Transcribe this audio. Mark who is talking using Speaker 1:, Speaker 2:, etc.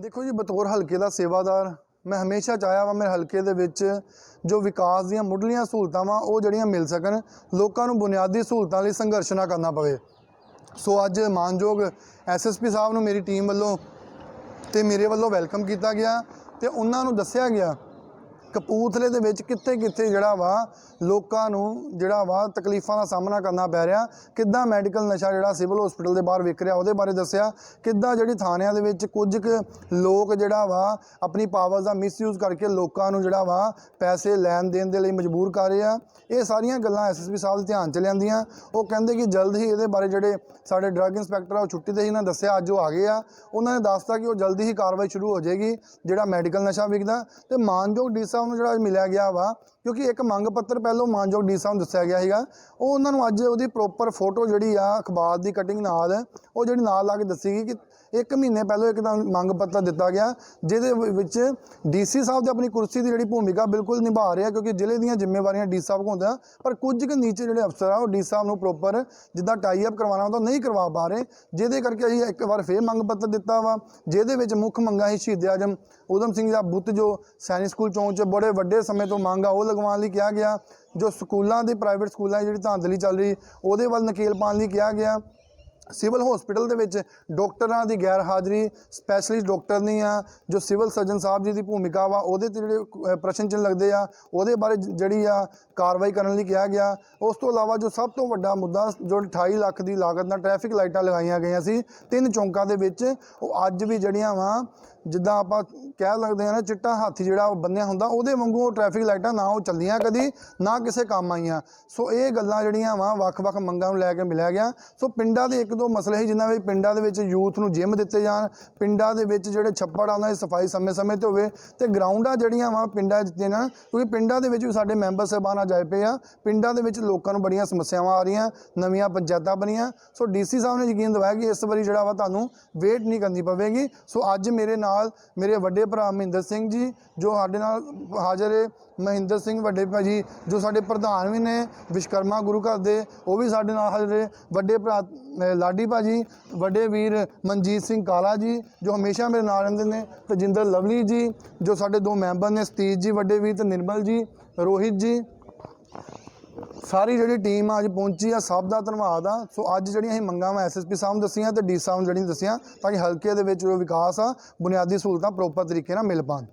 Speaker 1: ਦੇਖੋ ਜੀ, ਬਤੌਰ ਹਲਕੇ ਦਾ ਸੇਵਾਦਾਰ, ਮੈਂ ਹਮੇਸ਼ਾ ਚਾਹਿਆ ਵਾ ਮੇਰੇ ਹਲਕੇ ਦੇ ਵਿੱਚ ਜੋ ਵਿਕਾਸ ਦੀਆਂ ਮੁੱਢਲੀਆਂ ਸਹੂਲਤਾਂ ਵਾ, ਉਹ ਜਿਹੜੀਆਂ ਮਿਲ ਸਕਣ, ਲੋਕਾਂ ਨੂੰ ਬੁਨਿਆਦੀ ਸਹੂਲਤਾਂ ਲਈ ਸੰਘਰਸ਼ ਨਾ ਕਰਨਾ ਪਵੇ। ਸੋ ਅੱਜ ਮਾਨਯੋਗ ਐਸਐਸਪੀ ਸਾਹਿਬ ਨੂੰ ਮੇਰੀ ਟੀਮ ਵੱਲੋਂ ਤੇ ਮੇਰੇ ਵੱਲੋਂ ਵੈਲਕਮ ਕੀਤਾ ਗਿਆ ਤੇ ਉਹਨਾਂ ਨੂੰ ਦੱਸਿਆ ਗਿਆ ਕਪੂਰਥਲੇ ਦੇ ਵਿੱਚ ਕਿੱਥੇ ਕਿੱਥੇ ਜਿਹੜਾ ਵਾ ਲੋਕਾਂ ਨੂੰ ਜਿਹੜਾ ਵਾ ਤਕਲੀਫਾਂ ਦਾ ਸਾਹਮਣਾ ਕਰਨਾ ਪੈ ਰਿਹਾ, ਕਿੱਦਾਂ ਮੈਡੀਕਲ ਨਸ਼ਾ ਜਿਹੜਾ ਸਿਵਲ ਹਸਪੀਟਲ ਦੇ ਬਾਹਰ ਵਿਕ ਰਿਹਾ ਉਹਦੇ ਬਾਰੇ ਦੱਸਿਆ, ਕਿੱਦਾਂ ਜਿਹੜੀ ਥਾਣਿਆਂ ਦੇ ਵਿੱਚ ਕੁਝ ਕੁ ਲੋਕ ਜਿਹੜਾ ਵਾ ਆਪਣੀ ਪਾਵਰ ਦਾ ਮਿਸਯੂਜ਼ ਕਰਕੇ ਲੋਕਾਂ ਨੂੰ ਜਿਹੜਾ ਵਾ ਪੈਸੇ ਲੈਣ ਦੇਣ ਦੇ ਲਈ ਮਜਬੂਰ ਕਰ ਰਹੇ ਆ। ਇਹ ਸਾਰੀਆਂ ਗੱਲਾਂ ਐਸਐਸਪੀ ਸਾਹਿਬ ਦੇ ਧਿਆਨ ਚ ਲਿਆਂਦੀਆਂ। ਉਹ ਕਹਿੰਦੇ ਕਿ ਜਲਦ ਹੀ ਇਹਦੇ ਬਾਰੇ ਜਿਹੜੇ ਸਾਡੇ ਡਰੱਗ ਇੰਸਪੈਕਟਰ ਆ, ਉਹ ਛੁੱਟੀ ਤੇ ਹੀ ਨਾ ਦੱਸਿਆ, ਅੱਜ ਉਹ ਆ ਗਏ ਆ। ਉਹਨਾਂ ਨੇ ਦੱਸਤਾ ਕਿ ਉਹ ਜਲਦੀ ਹੀ ਕਾਰਵਾਈ ਸ਼ੁਰੂ ਹੋ ਜਾਏਗੀ, ਜਿਹੜਾ ਮੈਡੀਕਲ ਨਸ਼ਾ ਵਿਕਦਾ। ਤੇ ਮਾਨਯੋਗ ਡੀ ਸਾਹਿਬ ਨੂੰ ਜਿਹੜਾ ਮਿਲਿਆ ਗਿਆ ਵਾ ਕਿਉਂਕਿ ਇੱਕ ਮੰਗ ਪੱਤਰ ਪਹਿਲੋਂ ਮਾਨਯੋਗ ਡੀ ਸਾਹਿਬ ਨੂੰ ਦੱਸਿਆ ਗਿਆ ਸੀਗਾ। ਉਹ ਉਹਨਾਂ ਨੂੰ ਅੱਜ ਉਹਦੀ ਪ੍ਰੋਪਰ ਫੋਟੋ ਜਿਹੜੀ ਆ, ਅਖਬਾਰ ਦੀ ਕਟਿੰਗ ਨਾਲ, ਉਹ ਜਿਹੜੀ ਨਾਲ ਲਾ ਕੇ ਦੱਸੀ ਗਈ ਕਿ ਇੱਕ ਮਹੀਨੇ ਪਹਿਲੋਂ ਇੱਕ ਤਾਂ ਮੰਗ ਪੱਤਰ ਦਿੱਤਾ ਗਿਆ, ਜਿਹਦੇ ਵਿ- ਵਿੱਚ ਡੀਸੀ ਸਾਹਿਬ ਦੇ ਆਪਣੀ ਕੁਰਸੀ ਦੀ ਜਿਹੜੀ ਭੂਮਿਕਾ ਬਿਲਕੁਲ ਨਿਭਾ ਰਿਹਾ, ਕਿਉਂਕਿ ਜ਼ਿਲ੍ਹੇ ਦੀਆਂ ਜ਼ਿੰਮੇਵਾਰੀਆਂ ਡੀ ਸਾਹਿਬ ਕੋਲ ਹੁੰਦਾ ਪਰ ਕੁਝ ਕੁ ਨੀਚੇ ਜਿਹੜੇ ਅਫਸਰ ਆ, ਉਹ ਡੀ ਸਾਹਿਬ ਨੂੰ ਪ੍ਰੋਪਰ ਜਿੱਦਾਂ ਟਾਈ ਅਪ ਕਰਵਾਉਣਾ ਹੁੰਦਾ ਨਹੀਂ ਕਰਵਾ ਪਾ ਰਹੇ। ਜਿਹਦੇ ਕਰਕੇ ਅਸੀਂ ਇੱਕ ਵਾਰ ਫੇਰ ਮੰਗ ਪੱਤਰ ਦਿੱਤਾ ਵਾ, ਜਿਹਦੇ ਵਿੱਚ ਮੁੱਖ ਮੰਗਾਂ ਸੀ ਸ਼ਹੀਦ ਆਜਮ, ਊਧਮ ਸਿੰਘ ਦਾ ਬੁੱਤ ਜੋ ਸੈਨਿਕ ਸਕੂਲ ਚੌਂਕ 'ਚ ਬੜੇ ਵੱਡੇ ਸਮੇਂ ਤੋਂ ਮੰਗ ਆ, ਉਹ ਲਗਵਾਉਣ ਲਈ ਕਿਹਾ ਗਿਆ, ਜੋ ਸਕੂਲਾਂ ਦੇ ਪ੍ਰਾਈਵੇਟ ਸਕੂਲਾਂ ਦੀ ਜਿਹੜੀ ਧਾਂਦਲੀ ਚੱਲ ਰਹੀ, ਉਹਦੇ ਵੱਲ ਨਕੇਲ ਪਾਉਣ ਲਈ ਕਿਹਾ ਗਿਆ। ਸਿਵਲ ਹਸਪੀਟਲ ਦੇ ਵਿੱਚ ਡਾਕਟਰਾਂ ਦੀ ਗੈਰ ਹਾਜ਼ਰੀ ਸਪੈਸ਼ਲਿਸਟ ਡਾਕਟਰ ਨਹੀਂ ਆ, ਜੋ ਸਿਵਲ ਸਰਜਨ ਸਾਹਿਬ ਜੀ ਦੀ ਭੂਮਿਕਾ ਵਾ, ਉਹਦੇ ਤੇ ਜਿਹੜੇ ਪ੍ਰਸ਼ਨ ਚਿੰਨ੍ਹ ਲੱਗਦੇ ਆ, ਉਹਦੇ ਬਾਰੇ ਜਿਹੜੀ ਆ ਕਾਰਵਾਈ ਕਰਨ ਲਈ ਕਿਹਾ ਗਿਆ। ਉਸ ਤੋਂ ਇਲਾਵਾ ਜੋ ਸਭ ਤੋਂ ਵੱਡਾ ਮੁੱਦਾ, ਜੋ 28 ਲੱਖ ਦੀ ਲਾਗਤ ਨਾਲ ਟ੍ਰੈਫਿਕ ਲਾਈਟਾਂ ਲਗਾਈਆਂ ਗਈਆਂ ਸੀ, ਤਿੰਨ ਚੌਂਕਾਂ ਦੇ ਵਿੱਚ, ਉਹ ਅੱਜ ਵੀ ਜਿਹੜੀਆਂ ਵਾ, ਜਿੱਦਾਂ ਆਪਾਂ ਕਹਿ ਸਕਦੇ ਆ ਨਾ, ਚਿੱਟਾ ਹਾਥੀ ਜਿਹੜਾ ਬੰਨਿਆ ਹੁੰਦਾ, ਉਹਦੇ ਵਾਂਗੂ ਉਹ ਟ੍ਰੈਫਿਕ ਲਾਈਟਾਂ ਨਾ ਉਹ ਚੱਲੀਆਂ ਕਦੀ, ਨਾ ਕਿਸੇ ਕੰਮ ਆਈਆਂ। ਸੋ ਇਹ ਗੱਲਾਂ ਜਿਹੜੀਆਂ ਵਾ, ਵੱਖ-ਵੱਖ ਮੰਗਾਂ ਨੂੰ ਲੈ ਕੇ ਮਿਲਿਆ ਗਿਆ। ਸੋ ਪਿੰਡਾਂ ਦੇ ਇੱਕ ਦੋ ਮਸਲੇ ਹੀ ਜਿਨ੍ਹਾਂ ਵਿੱਚ ਪਿੰਡਾਂ ਦੇ ਵਿੱਚ ਯੂਥ ਨੂੰ ਜਿਮ ਦਿੱਤੇ ਜਾਣ, ਪਿੰਡਾਂ ਦੇ ਵਿੱਚ ਜਿਹੜੇ ਛੱਪੜ ਆ, ਉਹਨਾਂ ਦੀ ਸਫ਼ਾਈ ਸਮੇਂ-ਸਮੇਂ ਤੇ ਹੋਵੇ ਤੇ ਗਰਾਊਂਡਾਂ ਜਿਹੜੀਆਂ ਵਾ ਪਿੰਡਾਂ 'ਚ ਨਾ, ਕਿਉਂਕਿ ਪਿੰਡਾਂ ਦੇ ਵਿੱਚ ਵੀ ਸਾਡੇ ਮੈਂਬਰ ਸਾਹਿਬਾਨ ਆ ਜਾਏ ਪਏ ਆ, ਪਿੰਡਾਂ ਦੇ ਵਿੱਚ ਲੋਕਾਂ ਨੂੰ ਬੜੀਆਂ ਸਮੱਸਿਆਵਾਂ ਆ ਰਹੀਆਂ, ਨਵੀਆਂ ਪੰਚਾਇਤਾਂ ਬਣੀਆਂ, ਸੋ ਡੀਸੀ ਸਾਹਿਬ ਨੇ ਯਕੀਨ ਦਿਵਾਇਆ ਕਿ ਇਸ ਵਾਰੀ ਜਿਹੜਾ ਵਾ ਤੁਹਾਨੂੰ ਵੇਟ ਨਹੀਂ ਕਰਨੀ ਪਵੇਗੀ, ਸੋ ਅੱਜ ਮੇਰੇ ਨਾਲ ਮੇਰੇ ਵੱਡੇ ਭਰਾ ਮਹਿੰਦਰ ਸਿੰਘ ਜੀ, ਜੋ ਸਾਡੇ ਨਾਲ ਹਾਜ਼ਰ ਹੈ ਮਹਿੰਦਰ ਸਿੰਘ ਵੱਡੇ ਭਾਜੀ, ਜੋ ਸਾਡੇ ਪ੍ਰਧਾਨ ਵੀ ਨੇ ਵਿਸ਼ਕਰਮਾ ਗੁਰੂ ਘਰ ਦੇ, ਉਹ ਵੀ ਸਾਡੇ ਨਾਲ ਹਾਜ਼ਰ ਹੈ ਵੱਡੇ ਭਰਾ ਲਾਡੀ ਭਾਜੀ ਵੱਡੇ ਵੀਰ ਮਨਜੀਤ ਸਿੰਘ ਕਾਲਾ ਜੀ, ਜੋ ਹਮੇਸ਼ਾ ਮੇਰੇ ਨਾਲ ਰਹਿੰਦੇ ਨੇ ਤਜਿੰਦਰ ਲਵਲੀ ਜੀ, ਜੋ ਸਾਡੇ ਦੋ ਮੈਂਬਰ ਨੇ, ਸਤੀਸ਼ ਜੀ ਵੱਡੇ ਵੀਰ ਤੇ ਨਿਰਮਲ ਜੀ, ਰੋਹਿਤ ਜੀ। ਸਾਰੀ ਜਿਹੜੀ ਟੀਮ ਆ, ਅੱਜ ਪਹੁੰਚੀ ਆ, ਸਭ ਦਾ ਧੰਨਵਾਦ ਆ। ਸੋ ਅੱਜ ਜਿਹੜੀਆਂ ਅਸੀਂ ਮੰਗਾਂ ਵਾ ਐਸਐਸਪੀ ਸਾਹਿਬ ਨੂੰ ਦੱਸੀਆਂ ਤੇ ਡੀ ਸਾਹਿਬ ਨੂੰ ਜਿਹੜੀਆਂ ਦੱਸੀਆਂ, ਤਾਂ ਕਿ ਹਲਕੇ ਦੇ ਵਿੱਚ ਜੋ ਵਿਕਾਸ ਆ, ਬੁਨਿਆਦੀ ਸਹੂਲਤਾਂ ਪ੍ਰੋਪਰ ਤਰੀਕੇ ਨਾਲ ਮਿਲ ਪਾਣ।